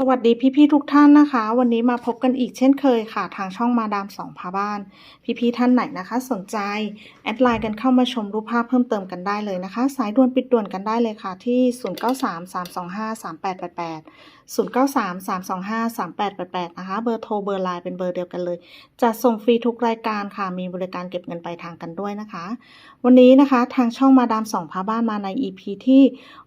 สวัสดีพี่ๆทุกท่านนะคะ วันนี้มาพบกันอีกเช่นเคยค่ะ ทางช่องมาดามสองพาบ้าน พี่ๆท่านไหนนะคะ สนใจแอดไลน์กันเข้ามาชมรูปภาพเพิ่มเติมกันได้เลยนะคะ สายด่วนปิดด่วนกันได้เลยค่ะ ที่ 0933253888 0933253888 นะคะ เบอร์โทรเบอร์ไลน์เป็นเบอร์เดียวกันเลยจะส่งฟรีทุกรายการค่ะ มีบริการเก็บเงินปลายทางกันด้วยนะคะ วันนี้นะคะทางช่องมาดามสองพาบ้านมาใน EP ที่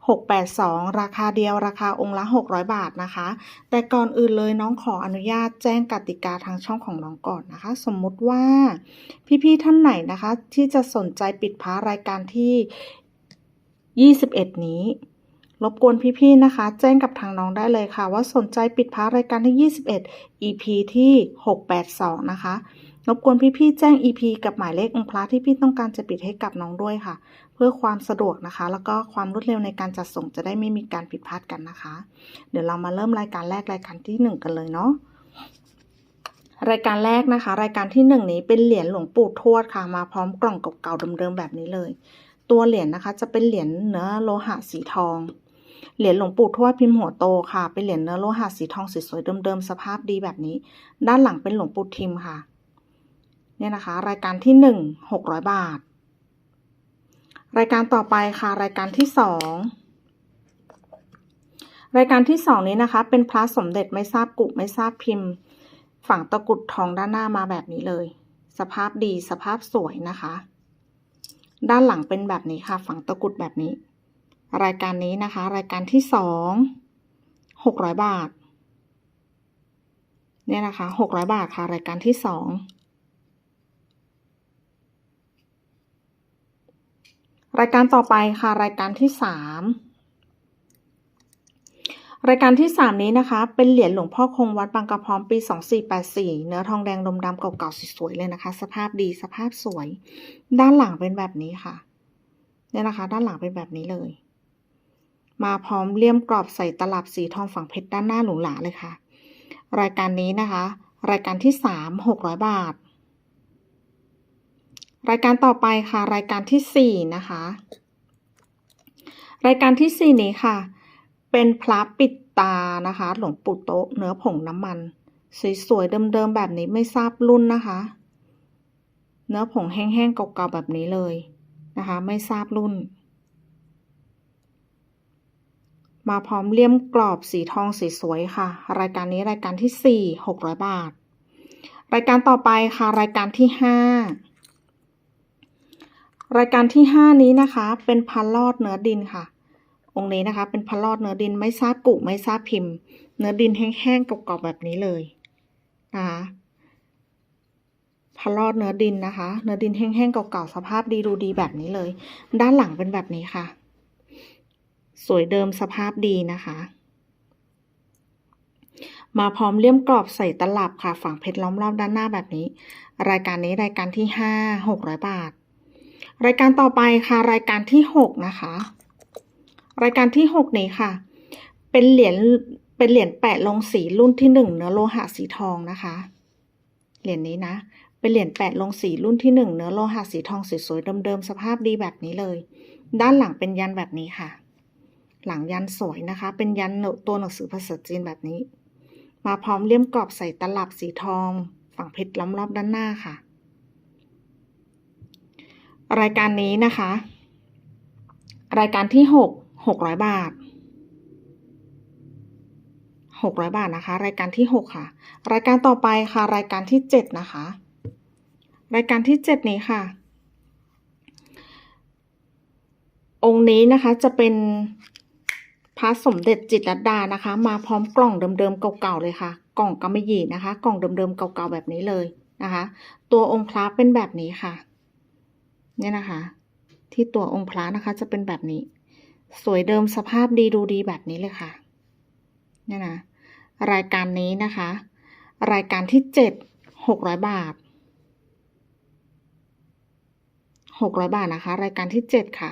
682 ราคาเดียวราคาองค์ละ 600 บาทนะคะ แต่ก่อนอื่นเลยน้องขออนุญาตแจ้งกติกาทางช่องของน้องก่อนนะคะ สมมุติว่าพี่ๆท่านไหนนะคะ ที่จะสนใจปิดพ้ารายการที่ 21 นี้รบกวนพี่ๆนะคะ แจ้งกับทางน้องได้เลยค่ะ ว่าสนใจปิดพารายการที่ 21 EP ที่ 682 นะคะรบกวนพี่ๆแจ้ง EP กับหมายเลของค์พระที่พี่ต้องการจะปิดให้กับน้องด้วยค่ะ พื่อความสะดวกนะคะ แล้วก็ความรวดเร็วในการจัดส่งจะได้ไม่มีการผิดพลาดกันนะคะ เดี๋ยวเรามาเริ่มรายการแรกรายการที่หนึ่งกันเลยเนาะรายการแรกนะคะ รายการที่หนึ่งนี้เป็นเหรียญหลวงปู่ทวดค่ะ มาพร้อมกล่องเก่าๆเดิมๆแบบนี้เลย ตัวเหรียญนะคะ จะเป็นเหรียญเนื้อโลหะสีทอง เหรียญหลวงปู่ทวดพิมพ์หัวโตค่ะ เป็นเหรียญเนื้อโลหะสีทองสวยๆเดิมๆสภาพดีแบบนี้ ด้านหลังเป็นหลวงปู่ทิมค่ะ เนี่ยนะคะ รายการที่หนึ่งหกร้อยบาท รายการต่อไปค่ะรายการที่สองรายการที่สองนี้นะคะ เป็นพระสมเด็จไม่ทราบกุไม่ทราบพิมพ์ ฝังตะกุดทองด้านหน้ามาแบบนี้เลย สภาพดีสภาพสวยนะคะ ด้านหลังเป็นแบบนี้ค่ะ ฝังตะกุดแบบนี้ รายการนี้นะคะ รายการที่สองหกร้อยบาท เนี่ยนะคะหกร้อยบาทค่ะ รายการที่สอง รายการต่อไปค่ะรายการที่สามรายการที่สามนี้นะคะ เป็นเหรียญหลวงพ่อคงวัดบางกระพร้อมปีสองสี่แปดสี่เนื้อทองแดงดมดำเก่าๆสวยๆเลยนะคะ สภาพดีสภาพสวย ด้านหลังเป็นแบบนี้ค่ะเนี่ยนะคะ ด้านหลังเป็นแบบนี้เลย มาพร้อมเลี่ยมกรอบใส่ตลับสีทองฝังเพชรด้านหน้าหรูหราเลยค่ะ รายการนี้นะคะ รายการที่สามหกร้อยบาท รายการต่อไปค่ะรายการที่สี่นะคะ รายการที่สี่นี้ค่ะ เป็นพระปิดตานะคะ หลวงปู่โต๊ะเนื้อผงน้ำมัน สวยๆเดิมๆแบบนี้ไม่ทราบรุ่นนะคะ เนื้อผงแห้งๆเก่าๆแบบนี้เลยนะคะ ไม่ทราบรุ่น มาพร้อมเลี่ยมกรอบสีทองสีสวยค่ะ รายการนี้รายการที่สี่หกร้อยบาท รายการต่อไปค่ะรายการที่ห้า รายการที่ห้านี้นะคะ เป็นพันลอดเนื้อดินค่ะ องค์นี้นะคะ เป็นพันลอดเนื้อดินไม่ทราบกุไม่ทราบพิมพ์ เนื้อดินแห้งๆเก่าๆแบบนี้เลยนะคะพันลอดเนื้อดินนะคะ เนื้อดินแห้งๆเก่าๆสภาพดีดูดีแบบนี้เลย ด้านหลังเป็นแบบนี้ค่ะ สวยเดิมสภาพดีนะคะ มาพร้อมเลี่ยมกรอบใส่ตลับค่ะ ฝั่งเพชรล้อมรอบด้านหน้าแบบนี้ รายการนี้รายการที่ห้าหกร้อยบาท รายการต่อไปค่ะ รายการที่หกนะคะ รายการที่หกนี้ค่ะ เป็นเหรียญเป็นเหรียญแปะลงสีรุ่นที่หนึ่งเนื้อโลหะสีทองนะคะ เหรียญนี้นะ เป็นเหรียญแปะลงสีรุ่นที่หนึ่งเนื้อโลหะสีทองสวยๆเดิมๆสภาพดีแบบนี้เลย ด้านหลังเป็นยันแบบนี้ค่ะ หลังยันสวยนะคะ เป็นยันตัวหนังสือภาษาจีนแบบนี้ มาพร้อมเลี่ยมกรอบใส่ตลับสีทอง ฝั่งเพชรล้อมรอบด้านหน้าค่ะ รายการนี้นะคะ รายการที่หกหกร้อยบาทหกร้อยบาทนะคะ รายการที่หกค่ะ รายการต่อไปค่ะ รายการที่เจ็ดนะคะ รายการที่เจ็ดนี้ค่ะ องค์นี้นะคะจะเป็นพระสมเด็จจิตรดดานะคะ มาพร้อมกล่องเดิมๆเก่าๆเลยค่ะ กล่องกำมะหยี่นะคะ กล่องเดิมๆเก่าๆแบบนี้เลยนะคะ ตัวองค์พระเป็นแบบนี้ค่ะ เนี่ยนะคะ ที่ตัวองค์พระนะคะจะเป็นแบบนี้ สวยเดิมสภาพดีดูดีแบบนี้เลยค่ะเนี่ยนะรายการนี้นะคะ รายการที่เจ็ดหกร้อยบาทหกร้อยบาทนะคะ รายการที่เจ็ดค่ะ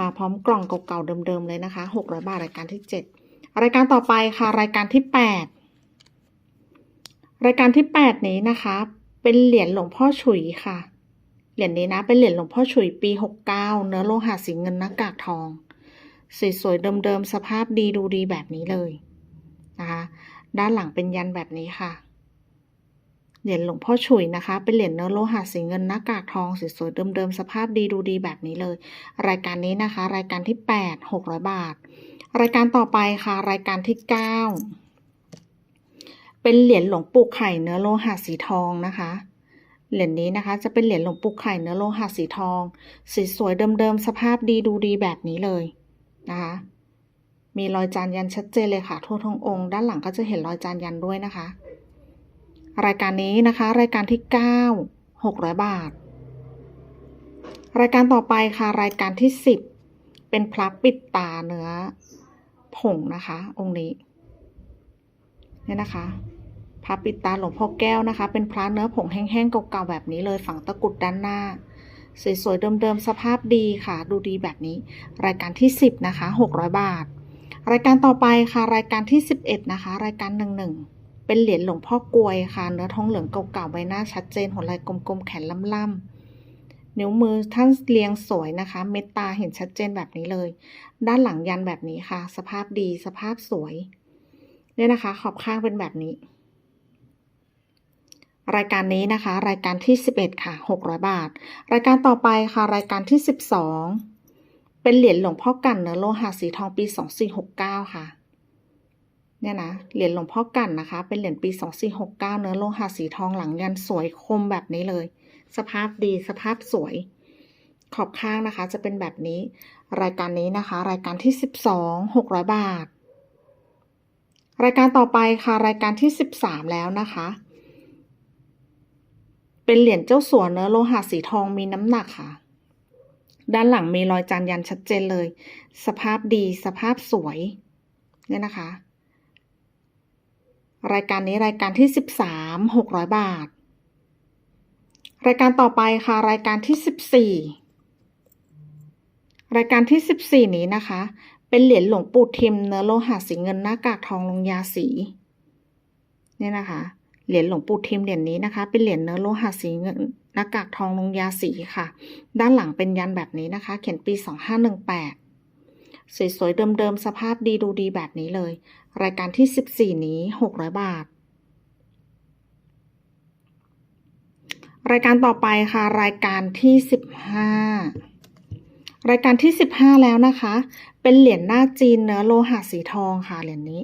มาพร้อมกล่องเก่าๆเดิมๆเลยนะคะหกร้อยบาทรายการที่เจ็ดรายการต่อไปค่ะ รายการที่แปดรายการที่แปดนี้นะคะ เป็นเหรียญหลวงพ่อฉุยค่ะ รียญนี้นะ เป็นเหรียญหลวงพ่อฉุยปีหกเก้าเนื้อโลหะสีเงินหน้ากากทอง สวยๆเดิมๆ สภาพดีดูดีแบบนี้เลยนะคะ ด้านหลังเป็นยันแบบนี้ค่ะ เหรียญหลวงพ่อฉุยนะคะ เป็นเหรียญเนื้อโลหะสีเงินหน้ากากทองสวยๆเดิมๆ สภาพดีดูดีแบบนี้เลย รายการนี้นะคะ รายการที่ 8 600 บาท รายการต่อไปค่ะ รายการที่ 9 เป็นเหรียญหลวงปู่ไข่เนื้อโลหะสีทองนะคะ เหรียญนี้นะคะ จะเป็นเหรียญหลวงปู่ไข่เนื้อโลหะสีทอง สีสวยเดิมๆ สภาพดีดูดีแบบนี้เลยนะคะ มีรอยจานยันชัดเจนเลยค่ะ ทั่วทั้งองค์ ด้านหลังก็จะเห็นรอยจานยันด้วยนะคะ รายการนี้นะคะ รายการที่ 9 600 บาท รายการต่อไปค่ะ รายการที่ 10 เป็นพระปิดตาเนื้อผงนะคะ องค์นี้เนี่ยนะคะพระ ปิดตาหลวงพ่อแก้วนะคะ เป็นพระเนื้อผงแห้งๆเก่าๆแบบนี้เลยฝังตะกุดด้านหน้า สวยๆเดิมๆสภาพดีค่ะ ดูดีแบบนี้ รายการที่ 10 นะคะ 600 บาท รายการต่อไปค่ะ รายการที่ 11 นะคะ รายการ 11 เป็นเหรียญหลวงพ่อกลวยค่ะ เนื้อทองเหลืองเก่าๆใบหน้าชัดเจนหัวไหล่กลมๆแขนล่ำๆนิ้วมือท่านเรียงสวยนะคะ เม็ดตาเห็นชัดเจนแบบนี้เลย ด้านหลังยันแบบนี้ค่ะ สภาพดีสภาพสวยเนี่ยนะคะ ขอบข้างเป็นแบบนี้ รายการนี้นะคะ รายการที่ 11 ค่ะ 600 บาท รายการต่อไปค่ะรายการที่ 12 เป็นเหรียญหลวงพ่อกันเนื้อโลหะสีทองปี 2469 ค่ะเนี่ยนะเหรียญหลวงพ่อกันนะคะ เป็นเหรียญปี 2469 เนื้อโลหะสีทองหลังยันสวยคมแบบนี้เลย สภาพดีสภาพสวย ขอบข้างนะคะ จะเป็นแบบนี้ รายการนี้นะคะ รายการที่ 12 600 บาท รายการต่อไปค่ะ รายการที่ 13 แล้วนะคะ เป็นเหรียญเจ้าสัวเนื้อโลหะสีทองมีน้ำหนักค่ะ ด้านหลังมีรอยจานยันชัดเจนเลย สภาพดีสภาพสวย เนี่ยนะคะ รายการนี้รายการที่13 600บาท รายการต่อไปค่ะ รายการที่14รายการที่14นี้นะคะ เป็นเหรียญหลวงปู่ทิมเนื้อโลหะสีเงินหน้ากากทองลงยาสี เนี่ยนะคะ เหรียญหลวงปู่ทิมเหรียญนี้นะคะ เป็นเหรียญเนื้อโลหะสีเงินหน้ากากทองลงยาสีค่ะ ด้านหลังเป็นยันแบบนี้นะคะ เขียนปี 2518 สวยๆ เดิมๆ สภาพดีดูดีแบบนี้เลย รายการที่ 14 นี้ 600 บาท รายการต่อไปค่ะ รายการที่ 15 รายการที่ 15 แล้วนะคะ เป็นเหรียญหน้าจีนเนื้อโลหะสีทองค่ะเหรียญนี้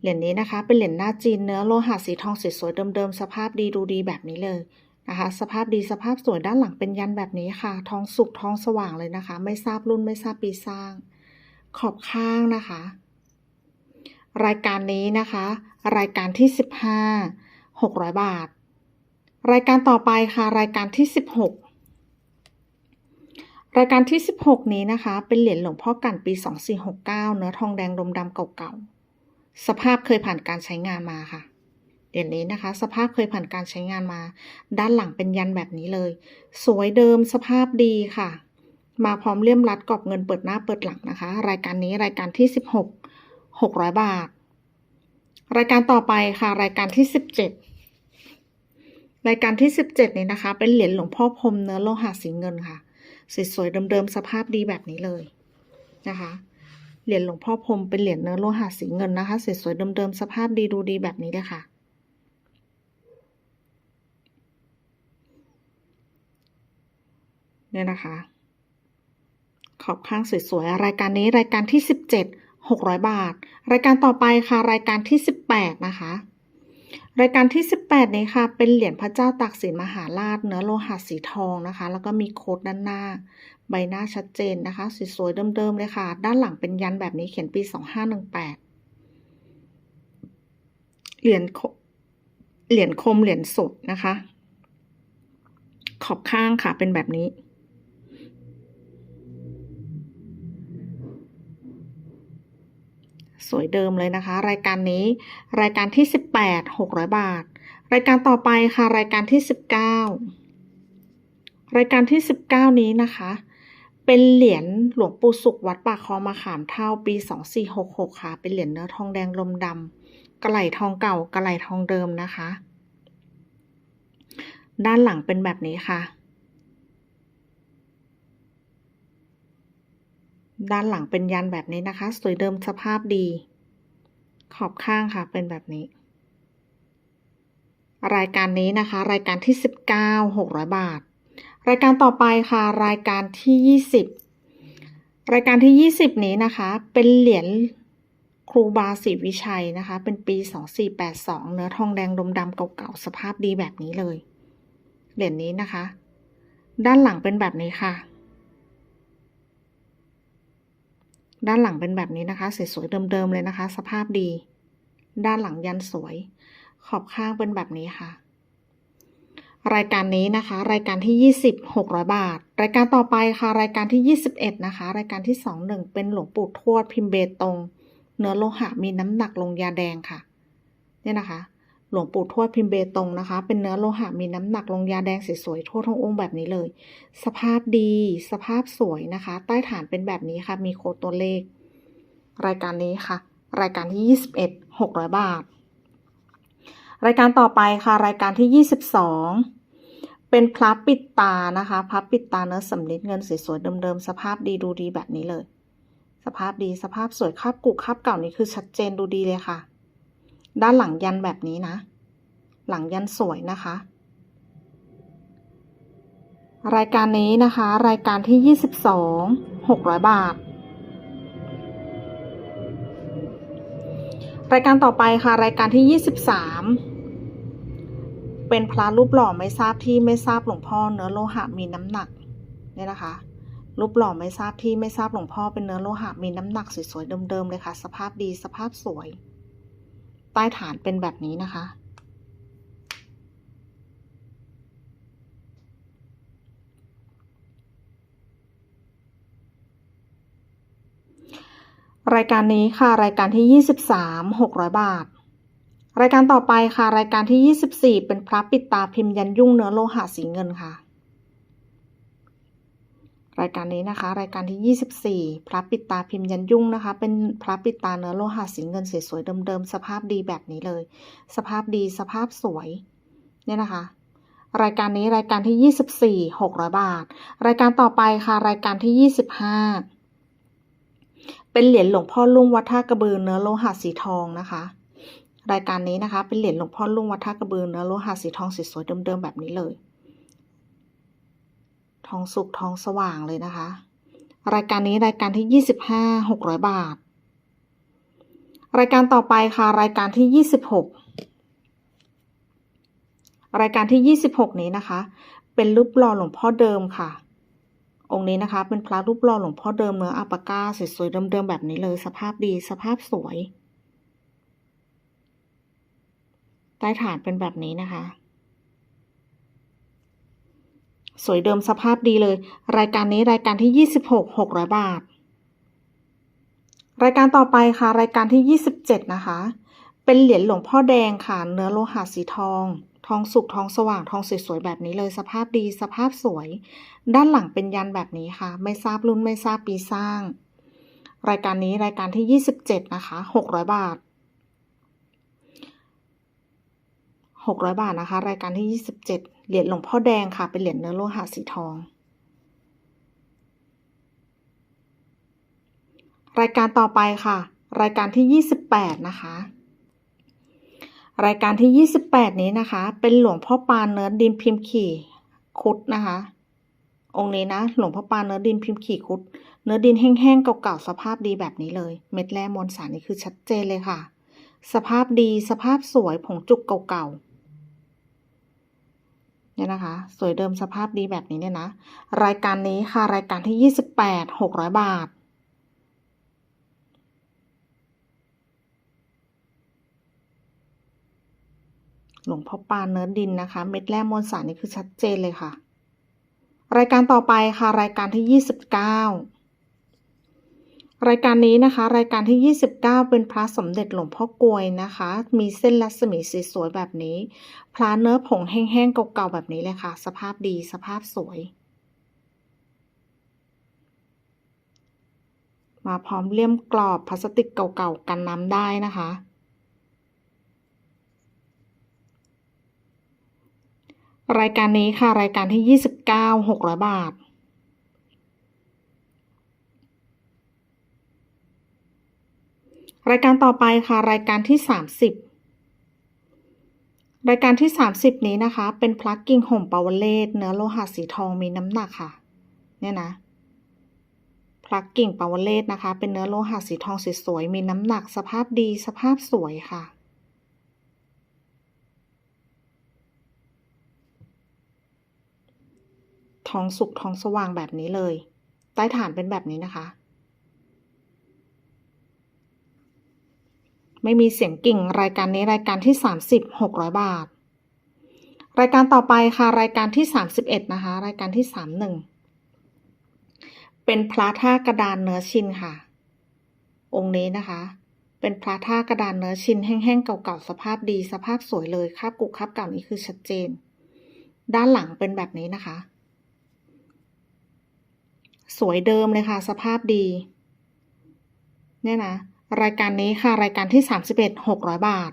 เหรียญนี้นะคะ เป็นเหรียญหน้าจีนเนื้อโลหะสีทองสวยๆเดิมๆสภาพดีดูดีแบบนี้เลยนะคะ สภาพดีสภาพสวยด้านหลังเป็นยันแบบนี้ค่ะ ทองสุกทองสว่างเลยนะคะ ไม่ทราบรุ่นไม่ทราบปีสร้าง ขอบข้างนะคะ รายการนี้นะคะ รายการที่ 15 600 บาท รายการต่อไปค่ะ รายการที่ 16รายการที่ 16 นี้นะคะ เป็นเหรียญหลวงพ่อกันปี 2469 เนื้อทองแดงดมดำเก่าๆ สภาพเคยผ่านการใช้งานมาค่ะเหรียญนี้นะคะ สภาพเคยผ่านการใช้งานมา ด้านหลังเป็นยันแบบนี้เลย สวยเดิมสภาพดีค่ะ มาพร้อมเลี่ยมรัดกรอบเงินเปิดหน้าเปิดหลังนะคะ รายการนี้รายการที่ 16 600 บาท รายการต่อไปค่ะ รายการที่ 17 รายการที่ 17 นี้นะคะ เป็นเหรียญหลวงพ่อพรมเนื้อโลหะสีเงินค่ะสวยๆเดิมๆสภาพดีแบบนี้เลยนะคะ เหรียญหลวงพ่อพรมเป็นเหรียญเนื้อโลหะสีเงินนะคะสวยๆเดิมๆสภาพดีดูดีแบบนี้เลยค่ะเนี่ยนะคะ ขอบข้างสวยๆ รายการนี้รายการที่ 17 600 บาท รายการต่อไปค่ะ รายการที่ 18 นะคะ รายการที่ 18 นี้ค่ะ เป็นเหรียญพระเจ้าตากสินมหาราช เนื้อโลหะสีทองนะคะ แล้วก็มีโค้ดด้านหน้า ใบหน้าชัดเจนนะคะ สวยๆเดิมๆเลยค่ะ ด้านหลังเป็นยันแบบนี้เขียนปี 2518 เหรียญเหรียญคมเหรียญสดนะคะ ขอบข้างค่ะเป็นแบบนี้ สวยเดิมเลยนะคะ รายการนี้ รายการที่ 18 600 บาท รายการต่อไปค่ะ รายการที่ 19 รายการที่ 19 นี้นะคะ เป็นเหรียญหลวงปู่สุขวัดป่าคลองมะขามเท่าปี 2466 ค่ะ เป็นเหรียญเนื้อทองแดงลมดำกระไหลทองเก่ากระไหลทองเดิมนะคะ ด้านหลังเป็นแบบนี้ค่ะ ด้านหลังเป็นยันแบบนี้นะคะ สวยเดิมสภาพดี ขอบข้างค่ะเป็นแบบนี้ รายการนี้นะคะ รายการที่สิบเก้าหกร้อยบาท รายการต่อไปค่ะ รายการที่ยี่สิบรายการที่ยี่สิบนี้นะคะ เป็นเหรียญครูบาศรีวิชัยนะคะ เป็นปีสองสี่แปดสองเนื้อทองแดงดมดำเก่าๆสภาพดีแบบนี้เลย เหรียญนี้นะคะ ด้านหลังเป็นแบบนี้ค่ะ ด้านหลังเป็นแบบนี้นะคะสวยๆเดิมๆเลยนะคะ สภาพดี ด้านหลังยันสวย ขอบข้างเป็นแบบนี้ค่ะ รายการนี้นะคะ รายการที่ 20 600 บาท รายการต่อไปค่ะ รายการที่ 21 นะคะ รายการที่ 21 เป็นหลวงปู่ทวดพิมพ์เบตงเนื้อโลหะมีน้ำหนักลงยาแดงค่ะ เนี่ยนะคะ หลวงปู่ทวดพิมพ์เบตงนะคะ เป็นเนื้อโลหะมีน้ำหนักลงยาแดงสวยๆทั่วทั้งองค์แบบนี้เลย สภาพดี สภาพสวยนะคะ ใต้ฐานเป็นแบบนี้ค่ะ มีโค้ดตัวเลข รายการนี้ค่ะ รายการที่ 21 600 บาท รายการต่อไปค่ะ รายการที่ 22 เป็นพระปิดตานะคะพระปิดตาเนื้อสำลิดเงินสวยๆเดิมๆสภาพดีดูดีแบบนี้เลย สภาพดีสภาพสวยคาบกุคาบเก่านี่คือชัดเจนดูดีเลยค่ะ ด้านหลังยันแบบนี้นะ หลังยันสวยนะคะ รายการนี้นะคะ รายการที่ 22 600 บาท รายการต่อไปค่ะ รายการที่ 23 เป็นพระรูปหล่อไม่ทราบที่ไม่ทราบหลวงพ่อเนื้อโลหะมีน้ำหนักเนี่ยนะคะรูปหล่อไม่ทราบที่ไม่ทราบหลวงพ่อเป็นเนื้อโลหะมีน้ำหนักสวยๆเดิมๆเลยค่ะ สภาพดีสภาพสวย ต้ฐานเป็นแบบนี้นะคะ รายการนี้ค่ะ รายการที่ 23 600 บาท รายการต่อไปค่ะ รายการที่ 24 เป็นพระปิดตาพิมพ์ยันยุ่งเนื้อโลหะสีเงินค่ะ รายการนี้นะคะ รายการที่ 24 พระปิดตาพิมพ์ยันยุ่งนะคะ เป็นพระปิดตาเนื้อโลหะสีเงินสวยๆเดิมๆสภาพดีแบบนี้เลย สภาพดีสภาพสวยเนี่ยนะคะ รายการนี้รายการที่ 24 600 บาท รายการต่อไปค่ะ รายการที่ 25 เป็นเหรียญหลวงพ่อลุ่งวัดท่ากระบือเนื้อโลหะสีทองนะคะรายการนี้นะคะ เป็นเหรียญหลวงพ่อลุ่งวัดท่ากระบือเนื้อโลหะสีทองสวยๆเดิมๆแบบนี้เลย ทองสุกทองสว่างเลยนะคะ รายการนี้รายการที่25 600บห้าหกร้อยบาท รายการต่อไปค่ะ รายการที่26รายการที่26นี้นะคะ เป็นรูปหล่อหลวงพ่อเดิมค่ะ องค์นี้นะคะ เป็นพระรูปหล่อหลวงพ่อเดิมเนื้ออัปาก้าสวยๆเดิมๆแบบนี้เลย สภาพดีสภาพสวย ใต้ฐานเป็นแบบนี้นะคะ สวยเดิมสภาพดีเลย รายการนี้รายการที่ 26 600 บาท รายการต่อไปค่ะ รายการที่ 27 นะคะ เป็นเหรียญหลวงพ่อแดงค่ะ เนื้อโลหะสีทอง ทองสุกทองสว่างทองสวยๆแบบนี้เลย สภาพดีสภาพสวย ด้านหลังเป็นยันแบบนี้ค่ะ ไม่ทราบรุ่นไม่ทราบปีสร้าง รายการนี้รายการที่ 27 นะคะ 600 บาท 600 บาทนะคะ รายการที่ 27 เหรียญหลวงพ่อแดงค่ะ เป็นเหรียญเนื้อโลหะสีทอง รายการต่อไปค่ะ รายการที่ 28 นะคะ รายการที่ 28 นี้นะคะ เป็นหลวงพ่อปานเนื้อดินพิมพ์ขี่คุดนะคะ องค์นี้นะ หลวงพ่อปานเนื้อดินพิมพ์ขี่คุด เนื้อดินแห้งๆเก่าๆสภาพดีแบบนี้เลย เม็ดแร่มวลสารนี่คือชัดเจนเลยค่ะสภาพดีสภาพสวยผงจุกเก่าๆ เนี่ยนะคะ สวยเดิมสภาพดีแบบนี้เนี่ยนะ รายการนี้ค่ะ รายการที่ 28 600 บาท หลวงพ่อปานเนื้อดินนะคะ เม็ดแร่มวลสารนี่คือชัดเจนเลยค่ะ รายการต่อไปค่ะ รายการที่ 29 รายการนี้นะคะ รายการที่ 29 เป็นพระสมเด็จหลวงพ่อกวยนะคะ มีเส้นรัศมีสีสวยแบบนี้ พระเนื้อผงแห้งๆเก่าๆแบบนี้เลยค่ะ สภาพดีสภาพสวย มาพร้อมเลี่ยมกรอบพลาสติกเก่าๆกันน้ำได้นะคะ รายการนี้ค่ะ รายการที่ 29 600 บาท รายการต่อไปค่ะ รายการที่สามสิบรายการที่สามสิบนี้นะคะ เป็นพลักกิ้งห่มปาวเลตเนื้อโลหะสีทองมีน้ำหนักค่ะ เนี่ยนะพลักกิ่งปาวเลตนะคะ เป็นเนื้อโลหะสีทองสวยๆมีน้ำหนักสภาพดีสภาพสวยค่ะทองสุกทองสว่างแบบนี้เลย ใต้ฐานเป็นแบบนี้นะคะ ไม่มีเสียงกิ่ง รายการนี้รายการที่ 30 600 บาท รายการต่อไปค่ะ รายการที่ 31 นะคะ รายการที่ 31 เป็นพระท่ากระดานเนื้อชินค่ะ องค์นี้นะคะ เป็นพระท่ากระดานเนื้อชินแห้งๆเก่าๆสภาพดีสภาพสวยเลยคาบกุกคาบเก่านี้คือชัดเจน ด้านหลังเป็นแบบนี้นะคะ สวยเดิมเลยค่ะ สภาพดี เนี่ยนะ รายการนี้ค่ะรายการที่สามสิบเอ็ดหกร้อยบาท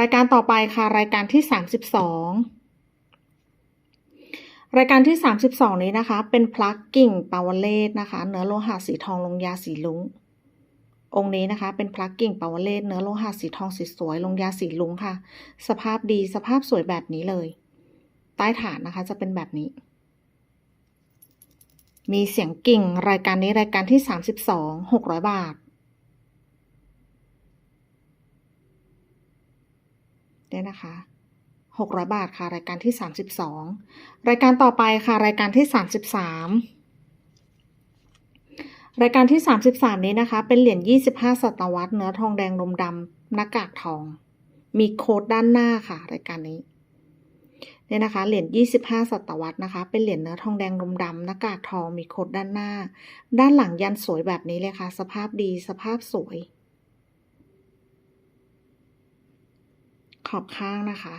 รายการต่อไปค่ะรายการที่สามสิบสองรายการที่สามสิบสองนี้นะคะ เป็นพลักกิ่งปาวเลตนะคะ เนื้อโลหะสีทองลงยาสีลุงองค์นี้นะคะ เป็นพลักกิ่งปาวเลตเนื้อโลหะสีทองสีสวยลงยาสีลุงค่ะ สภาพดีสภาพสวยแบบนี้เลย ใต้ฐานนะคะจะเป็นแบบนี้ มีเสียงกิ่งรายการนี้รายการที่สามสิบสองหกร้อยบาทเนี่ยนะคะหกร้อยบาทค่ะรายการที่สามสิบสองรายการต่อไปค่ะรายการที่สามสิบสามรายการที่สามสิบสามนี้นะคะ เป็นเหรียญยี่สิบห้าศตวรรษเนื้อทองแดงลมดำหน้ากากทอง มีโค้ดด้านหน้าค่ะ รายการนี้ เนี่ยนะคะเหรียญ25 ศตวรรษนะคะ เป็นเหรียญเนื้อทองแดงลมดำหน้ากากทองมีโคดด้านหน้า ด้านหลังยันสวยแบบนี้เลยค่ะ สภาพดีสภาพสวย ขอบข้างนะคะ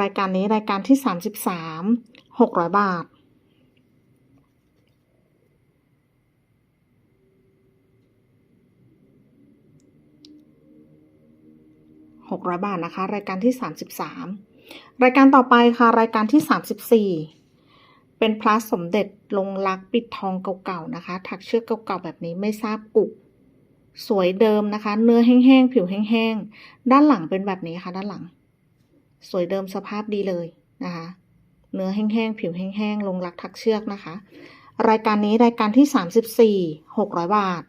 รายการนี้รายการที่ 33 600 บาท หกร้อยบาทนะคะ รายการที่สามสิบสามรายการต่อไปค่ะ รายการที่สามสิบสี่เป็นพระสมเด็จลงรักปิดทองเก่าๆนะคะ ถักเชือกเก่าๆแบบนี้ไม่ทราบกุกสวยเดิมนะคะ เนื้อแห้งๆ ผิวแห้งๆ ด้านหลังเป็นแบบนี้ค่ะ ด้านหลัง สวยเดิมสภาพดีเลยนะคะ เนื้อแห้งๆ ผิวแห้งๆ ลงรักถักเชือกนะคะ รายการนี้รายการที่สามสิบสี่หกร้อยบาท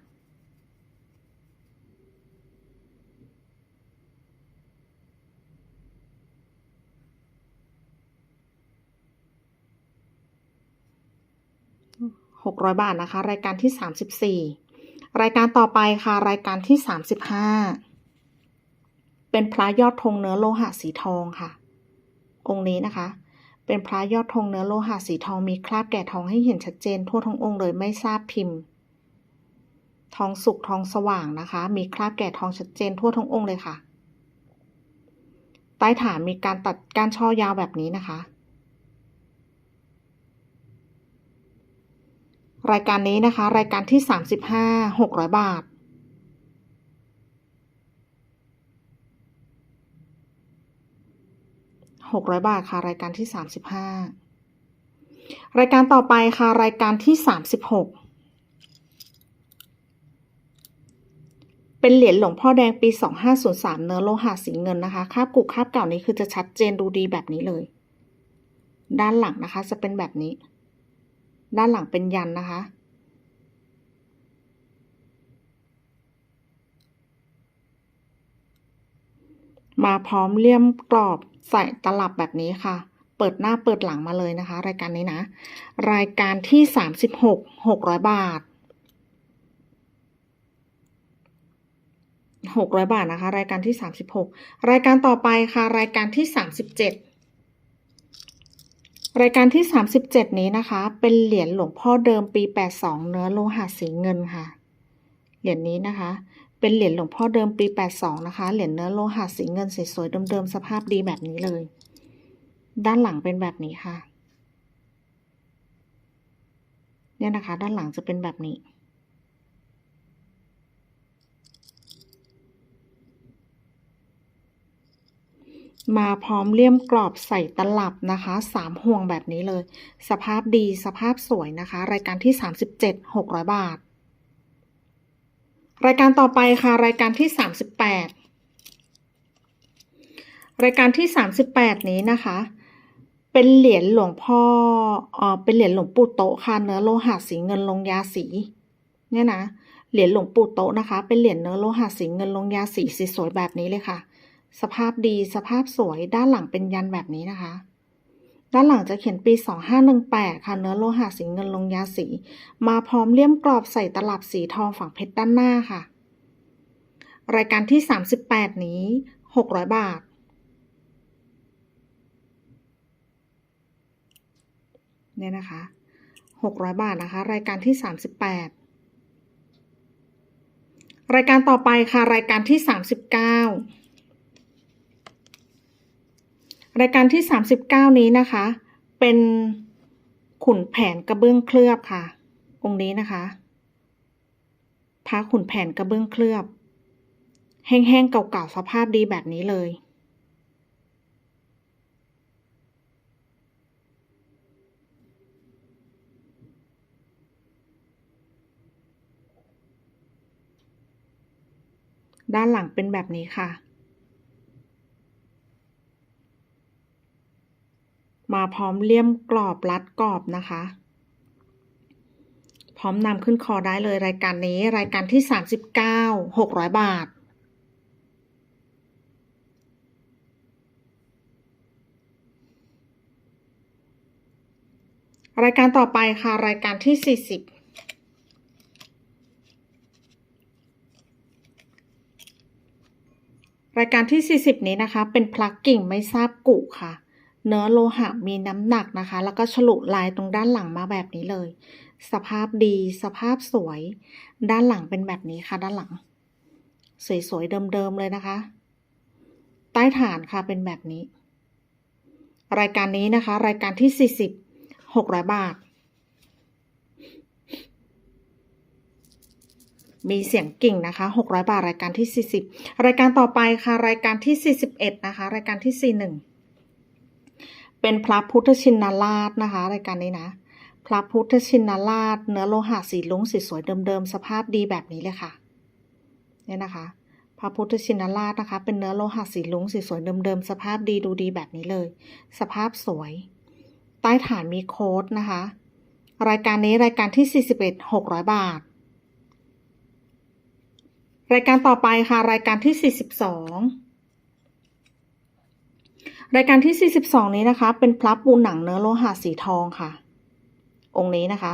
หกร้อยบาทนะคะ รายการที่สามสิบสี่รายการต่อไปค่ะ รายการที่สามสิบห้าเป็นพระยอดธงเนื้อโลหะสีทองค่ะ องค์นี้นะคะ เป็นพระยอดธงเนื้อโลหะสีทองมีคราบแก่ทองให้เห็นชัดเจน ทั่วทั้งองค์เลยไม่ทราบพิมพ์ ทองสุกทองสว่างนะคะ มีคราบแก่ทองชัดเจนทั่วทั้งองค์เลยค่ะ ใต้ฐานมีการตัดก้านช่อยาวแบบนี้นะคะ รายการนี้นะคะ รายการที่สามสิบห้าหกร้อยบาท หกร้อยบาทค่ะ รายการที่สามสิบห้ารายการต่อไปค่ะ รายการที่สามสิบหกเป็นเหรียญหลวงพ่อแดงปีสองห้าศูนย์สามเนื้อโลหะสีเงินนะคะ คาบกุกคาบเก่านี้คือจะชัดเจนดูดีแบบนี้เลย ด้านหลังนะคะจะเป็นแบบนี้ ด้านหลังเป็นยันนะคะ มาพร้อมเลี่ยมกรอบใส่ตลับแบบนี้ค่ะ เปิดหน้าเปิดหลังมาเลยนะคะ รายการนี้นะ รายการที่สามสิบหกหกร้อยบาทหกร้อยบาทนะคะ รายการที่สามสิบหกรายการต่อไปค่ะ รายการที่สามสิบเจ็ด รายการที่ 37 นี้นะคะ เป็นเหรียญหลวงพ่อเดิมปี 82 เนื้อโลหะสีเงินค่ะ เหรียญนี้นะคะ เป็นเหรียญหลวงพ่อเดิมปี 82 นะคะ เหรียญเนื้อโลหะสีเงินสวยๆเดิมๆสภาพดีแบบนี้เลย ด้านหลังเป็นแบบนี้ค่ะ เนี่ยนะคะ ด้านหลังจะเป็นแบบนี้ มาพร้อมเลี่ยมกรอบใส่ตลับนะคะสามห่วงแบบนี้เลย สภาพดีสภาพสวยนะคะ รายการที่ 37 600 บาท รายการต่อไปค่ะ รายการที่ 38 รายการที่ 38 นี้นะคะ เป็นเหรียญหลวงพ่อเอ่อเป็นเหรียญหลวงปู่โตะค่ะเนื้อโลหะสีเงินลงยาสีเนี่ยนะเหรียญหลวงปู่โตะนะคะ เป็นเหรียญเนื้อโลหะสีเงินลงยาสีสีสวยแบบนี้เลยค่ะ สภาพดีสภาพสวยด้านหลังเป็นยันแบบนี้นะคะ ด้านหลังจะเขียนปี 2518 ค่ะ เนื้อโลหะสีเงินลงยาสี มาพร้อมเลี่ยมกรอบใส่ตลับสีทองฝั่งเพชรด้านหน้าค่ะ รายการที่ 38 นี้ 600 บาท เนี่ยนะคะ 600 บาทนะคะ รายการที่ 38รายการต่อไปค่ะ รายการที่ 39 รายการที่ 39 นี้นะคะ เป็นขุนแผนกระเบื้องเคลือบค่ะ องค์นี้นะคะพระขุนแผนกระเบื้องเคลือบ แห้งๆเก่าๆสภาพดีแบบนี้เลย ด้านหลังเป็นแบบนี้ค่ะ มาพร้อมเลี่ยมกรอบรัดกรอบนะคะ พร้อมนำขึ้นคอได้เลยรายการนี้รายการที่ 39 600 บาท รายการต่อไปค่ะ รายการที่ 40รายการที่ 40 นี้นะคะ เป็นพลักกิ่งไม่ทราบกุค่ะ เนื้อโลหะมีน้ำหนักนะคะ แล้วก็ฉลุลายตรงด้านหลังมาแบบนี้เลย สภาพดีสภาพสวย ด้านหลังเป็นแบบนี้ค่ะ ด้านหลัง สวยๆเดิมๆเลยนะคะ ใต้ฐานค่ะเป็นแบบนี้ รายการนี้นะคะ รายการที่40 600บหกร้อยบาท มีเสียงกิ่งนะคะ600บาท รายการที่40รายการต่อไปค่ะ รายการที่41นะคะ รายการที่41 เป็นพระพุทธชินราชนะคะ รายการนี้นะ พระพุทธชินราช เนื้อโลหะสีลุ้งสีสวยเดิมๆ สภาพดีแบบนี้เลยค่ะ เนี่ยนะคะ พระพุทธชินราชนะคะ เป็นเนื้อโลหะสีลุ้งสีสวยเดิมๆ สภาพดีดูดีแบบนี้เลย สภาพสวย ใต้ฐานมีโค้ดนะคะ รายการนี้รายการที่ 41 600 บาท รายการต่อไปค่ะ รายการที่ 42 รายการที่ 42 นี้นะคะ เป็นพระปูหนังเนื้อโลหะสีทองค่ะ องค์นี้นะคะ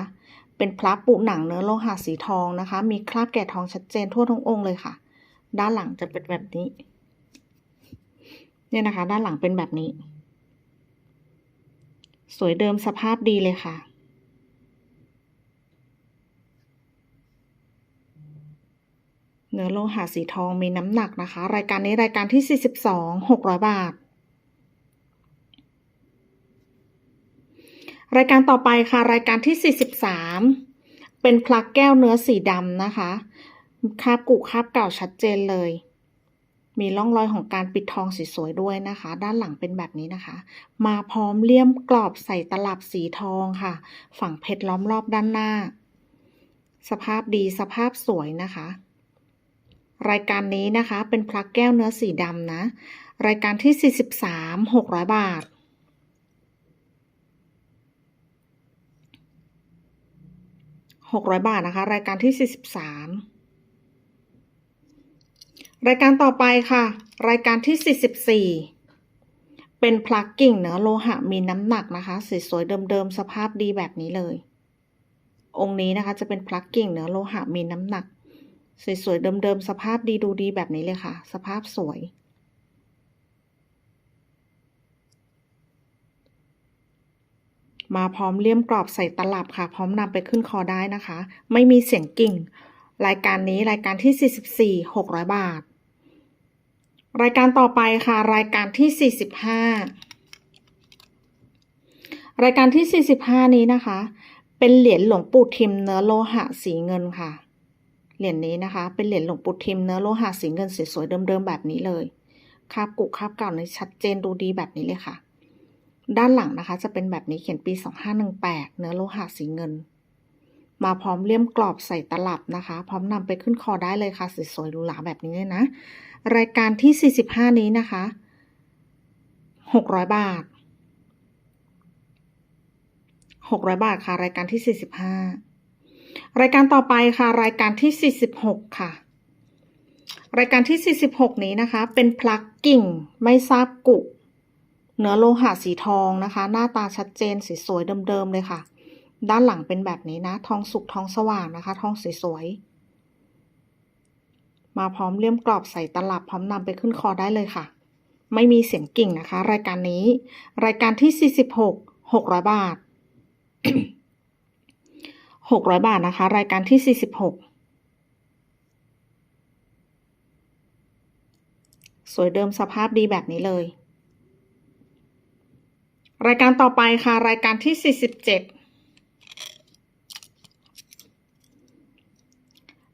เป็นพระปูหนังเนื้อโลหะสีทองนะคะ มีคราบแกะทองชัดเจนทั่วทั้งองค์เลยค่ะ ด้านหลังจะเป็นแบบนี้ เนี่ยนะคะ ด้านหลังเป็นแบบนี้ สวยเดิมสภาพดีเลยค่ะเนื้อโลหะสีทองมีน้ำหนักนะคะ รายการนี้รายการที่ 42 600 บาท รายการต่อไปค่ะ รายการที่ 43 เป็นพลักแก้วเนื้อสีดำนะคะคาบกุคาบเก่าชัดเจนเลย มีร่องรอยของการปิดทองสีสวยด้วยนะคะ ด้านหลังเป็นแบบนี้นะคะ มาพร้อมเลี่ยมกรอบใส่ตลับสีทองค่ะ ฝั่งเพชรล้อมรอบด้านหน้า สภาพดีสภาพสวยนะคะ รายการนี้นะคะ เป็นพลักแก้วเนื้อสีดำนะ รายการที่ 43 600 บาท 600 บาทนะคะ รายการที่ 43 รายการต่อไปค่ะ รายการที่ 44 เป็นพลักกิ่งเนื้อโลหะมีน้ำหนักนะคะสวยๆเดิมๆสภาพดีแบบนี้เลย องค์นี้นะคะจะเป็นพลักกิ่งเนื้อโลหะมีน้ำหนักสวยๆเดิมๆสภาพดีดูดีแบบนี้เลยค่ะ สภาพสวย มาพร้อมเลี่ยมกรอบใส่ตลับค่ะ พร้อมนำไปขึ้นคอได้นะคะ ไม่มีเสียงกิ่ง รายการนี้รายการที่ 44 600 บาท รายการต่อไปค่ะ รายการที่ 45 รายการที่ 45 นี้นะคะ เป็นเหรียญหลวงปู่ทิมเนื้อโลหะสีเงินค่ะ เหรียญนี้นะคะ เป็นเหรียญหลวงปู่ทิมเนื้อโลหะสีเงินสวยๆเดิมๆแบบนี้เลยคาบกุคาบเก่าในชัดเจนดูดีแบบนี้เลยค่ะ ด้านหลังนะคะ จะเป็นแบบนี้เขียนปี 2518 เนื้อโลหะสีเงิน มาพร้อมเลี่ยมกรอบใส่ตลับนะคะ พร้อมนำไปขึ้นคอได้เลยค่ะสวยๆหรูหราแบบนี้เลยนะ รายการที่ 45 นี้นะคะ 600 บาท 600 บาทค่ะ รายการที่ 45 รายการต่อไปค่ะ รายการที่ 46 ค่ะรายการที่ 46 นี้นะคะ เป็นพลักกิ่ง ไม่ทราบกุ เนื้อโลหะสีทองนะคะ หน้าตาชัดเจนสีสวยเดิมๆเลยค่ะ ด้านหลังเป็นแบบนี้นะ ทองสุกทองสว่างนะคะ ทองสวยๆมาพร้อมเลี่ยมกรอบใส่ตลับพร้อมนำไปขึ้นคอได้เลยค่ะ ไม่มีเสียงกิ่งนะคะ รายการนี้ รายการที่ 46 600 บาท 600 บาทนะคะ รายการที่ 46สวยเดิมสภาพดีแบบนี้เลย รายการต่อไปค่ะ รายการที่ 47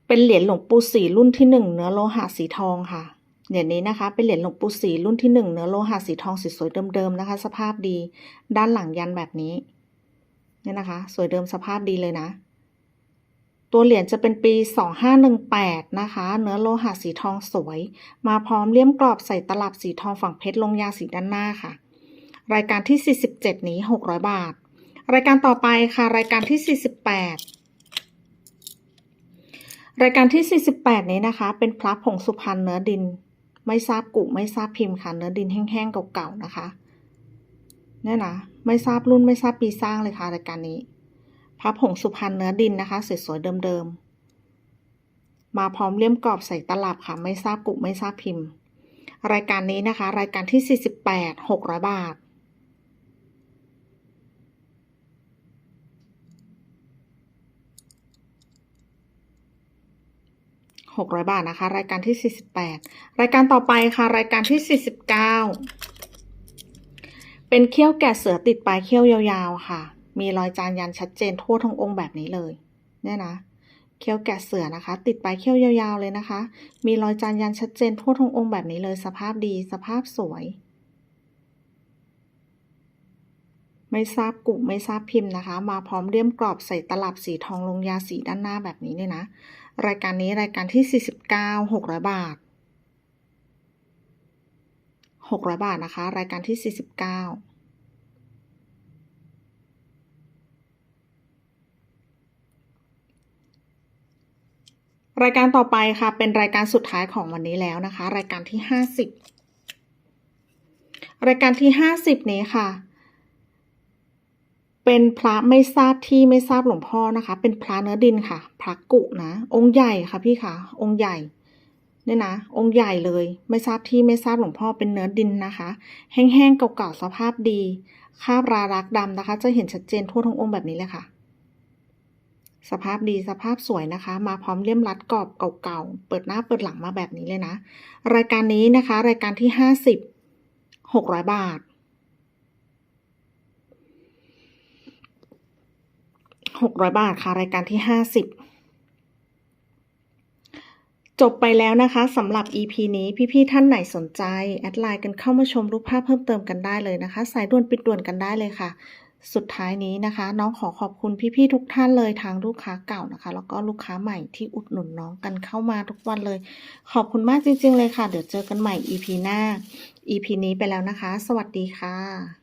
เป็นเหรียญหลวงปู่ศรีรุ่นที่หนึ่งเนื้อโลหะสีทองค่ะ เหรียญนี้นะคะ เป็นเหรียญหลวงปู่ศรีรุ่นที่หนึ่งเนื้อโลหะสีทองสวยๆเดิมๆนะคะ สภาพดี ด้านหลังยันแบบนี้เนี่ยนะคะ สวยเดิมสภาพดีเลยนะ ตัวเหรียญจะเป็นปี 2518 นะคะ เนื้อโลหะสีทองสวย มาพร้อมเลี่ยมกรอบใส่ตลับสีทองฝั่งเพชรลงยาสีด้านหน้าค่ะ รายการที่ 47 นี้ 600 บาท รายการต่อไปค่ะ รายการที่ 48 รายการที่ 48 นี้นะคะ เป็นพระผงสุพรรณเนื้อดิน ไม่ทราบกุไม่ทราบพิมพ์ค่ะ เนื้อดินแห้งๆเก่าๆนะคะ เนี่ยนะ ไม่ทราบรุ่นไม่ทราบปีสร้างเลยค่ะ รายการนี้ พระผงสุพรรณเนื้อดินนะคะ สวยๆเดิมๆมาพร้อมเลี่ยมกรอบใส่ตลับค่ะ ไม่ทราบกุไม่ทราบพิมพ์ รายการนี้นะคะ รายการที่ 48 600 บาท 600 บาทนะคะ รายการที่ 48 รายการต่อไปค่ะ รายการที่ 49 เป็นเขี้ยวแกะเสือติดปลายเขี้ยวยาวๆค่ะ มีรอยจานยันชัดเจนทั่วทั้งองค์แบบนี้เลยเนี่ยนะเขี้ยวแกะเสือนะคะ ติดปลายเขี้ยวยาวๆเลยนะคะ มีรอยจานยันชัดเจนทั่วทั้งองค์แบบนี้เลย สภาพดีสภาพสวย ไม่ทราบกุไม่ทราบพิมพ์นะคะ มาพร้อมเลี่ยมกรอบใส่ตลับสีทองลงยาสีด้านหน้าแบบนี้เนี่ยนะ รายการนี้รายการที่ 49 600 บาท 600 บาทนะคะ รายการที่ 49รายการต่อไปค่ะ เป็นรายการสุดท้ายของวันนี้แล้วนะคะ รายการที่50รายการที่50นี้ค่ะ เป็นพระไม่ทราบที่ไม่ทราบหลวงพ่อนะคะ เป็นพระเนื้อดินค่ะ พระกุนะ องค์ใหญ่ค่ะพี่ค่ะ องค์ใหญ่เนี่ยนะ องค์ใหญ่เลย ไม่ทราบที่ไม่ทราบหลวงพ่อเป็นเนื้อดินนะคะ แห้งๆเก่าๆสภาพดีคาบรารักดำนะคะ จะเห็นชัดเจนทั่วทั้งองค์แบบนี้เลยค่ะ สภาพดีสภาพสวยนะคะ มาพร้อมเลี่ยมรัดกรอบเก่าๆ เปิดหน้าเปิดหลังมาแบบนี้เลยนะ รายการนี้นะคะ รายการที่50 600บาท 600บาทค่ะ รายการที่50จบไปแล้วนะคะสำหรับ EP นี้พี่ๆท่านไหนสนใจ แอดไลน์กันเข้ามาชมรูปภาพเพิ่มเติมกันได้เลยนะคะ สายด่วนปิดด่วนกันได้เลยค่ะ สุดท้ายนี้นะคะ น้องขอขอบคุณพี่ๆทุกท่านเลยทางลูกค้าเก่านะคะ แล้วก็ลูกค้าใหม่ที่อุดหนุนน้องกันเข้ามาทุกวันเลย ขอบคุณมากจริง ๆ เลยค่ะ เดี๋ยวเจอกันใหม่ EP หน้า EP นี้ไปแล้วนะคะ สวัสดีค่ะ